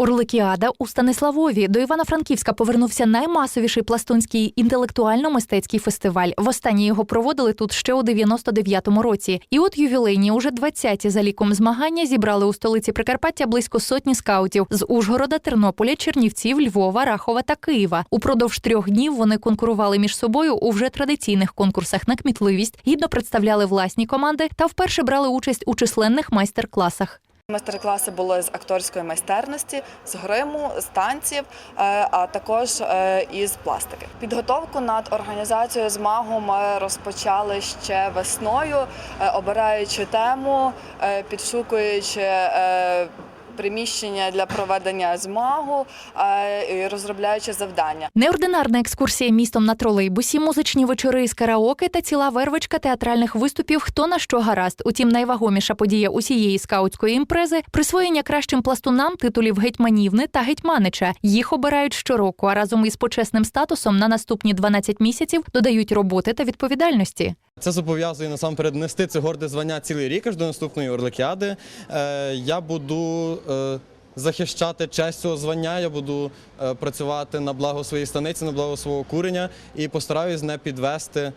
Орликіада у Станиславові до Івано-Франківська повернувся наймасовіший пластунський інтелектуально-мистецький фестиваль. Востаннє його проводили тут ще у 99-му році. І от ювілейні, уже 20-ті за ліком змагання зібрали у столиці Прикарпаття близько сотні скаутів з Ужгорода, Тернополя, Чернівців, Львова, Рахова та Києва. Упродовж трьох днів вони конкурували між собою у вже традиційних конкурсах на кмітливість, гідно представляли власні команди та вперше брали участь у численних майстер-класах. Майстер-класи були з акторської майстерності, з гриму, з танців, е, а також е, із пластики. Підготовку над організацією змагу ми розпочали ще весною, е, обираючи тему, підшукуючи. Приміщення для проведення змагу е, розробляючи завдання. Неординарна екскурсія містом на тролейбусі, музичні вечори з караоке та ціла вервичка театральних виступів. Хто на що гаразд. Утім, найвагоміша подія усієї скаутської імпрези присвоєння кращим пластунам титулів гетьманівни та гетьманича. Їх обирають щороку, а разом із почесним статусом на наступні 12 місяців додають роботи та відповідальності. Це зобов'язує насамперед нести це горде звання цілий рік аж до наступної Орликіади. Е, я буду е, захищати честь цього звання, я буду е, працювати на благо своєї станиці, на благо свого курення і постараюсь не підвести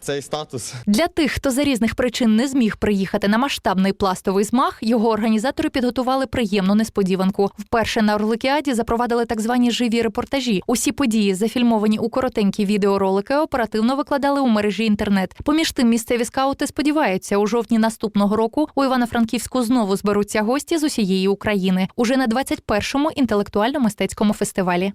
цей статус. Для тих, хто за різних причин не зміг приїхати на масштабний пластовий змаг, його організатори підготували приємну несподіванку. Вперше на Орликіаді запровадили так звані живі репортажі. Усі події, зафільмовані у коротенькі відеоролики, оперативно викладали у мережі інтернет. Поміж тим, місцеві скаути сподіваються, у жовтні наступного року у Івано-Франківську знову зберуться гості з усієї України уже на 21-му інтелектуально-мистецькому фестивалі.